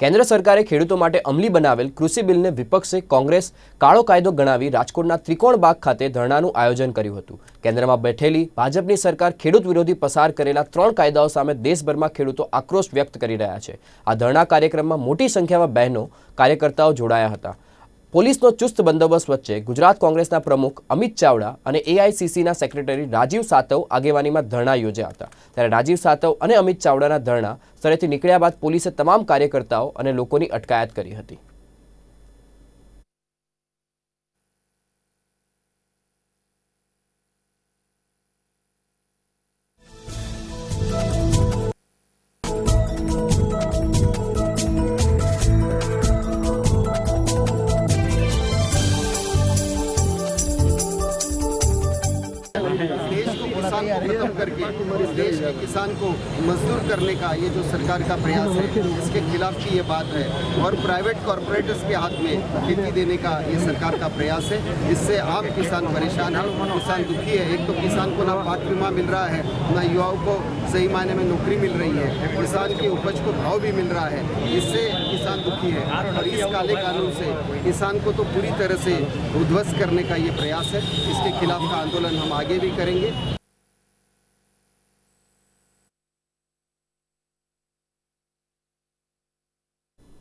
કેન્દ્ર સરકારે ખેડૂતો માટે અમલી બનાવેલ કૃષિ બિલને વિપક્ષે કોંગ્રેસ કાળો કાયદો ગણાવી રાજકોટના ત્રિકોણ બાગ ખાતે ધરણાનું આયોજન કર્યું હતું. કેન્દ્રમાં બેઠેલી ભાજપની સરકાર ખેડૂત વિરોધી પસાર કરેલા ત્રણ કાયદાઓ સામે દેશભરમાં ખેડૂતો આક્રોશ વ્યક્ત કરી રહ્યા છે. આ ધરણા કાર્યક્રમમાં મોટી સંખ્યામાં બહેનો, કાર્યકર્તાઓ જોડાયા હતા. પોલીસનો ચુસ્ત બંદોબસ્ત વચ્ચે ગુજરાત કોંગ્રેસના પ્રમુખ અમિત ચાવડા અને એઆઈસીસીના સેક્રેટરી રાજીવ સાતવ આગેવાનીમાં ધરણા યોજ્યા હતા. ત્યારે રાજીવ સાતવ અને અમિત ચાવડાના ધરણા સ્થળેથી નીકળ્યા બાદ પોલીસે તમામ કાર્યકર્તાઓ અને લોકોની અટકાયત કરી હતી. किसान को खत्म करके देश के किसान को मजदूर करने का ये जो सरकार का प्रयास है, इसके खिलाफ की ये बात है। और प्राइवेट कॉरपोरेट्स के हाथ में खेती देने का ये सरकार का प्रयास है। इससे आम किसान परेशान है, किसान दुखी है। एक तो किसान को ना पाक बीमा मिल रहा है, ना युवाओं को सही मायने में नौकरी मिल रही है, किसान की उपज को भाव भी मिल रहा है। इससे किसान दुखी है और इस काले कानून से किसान को तो पूरी तरह से उध्वस्त करने का ये प्रयास है। इसके खिलाफ का आंदोलन हम आगे भी करेंगे।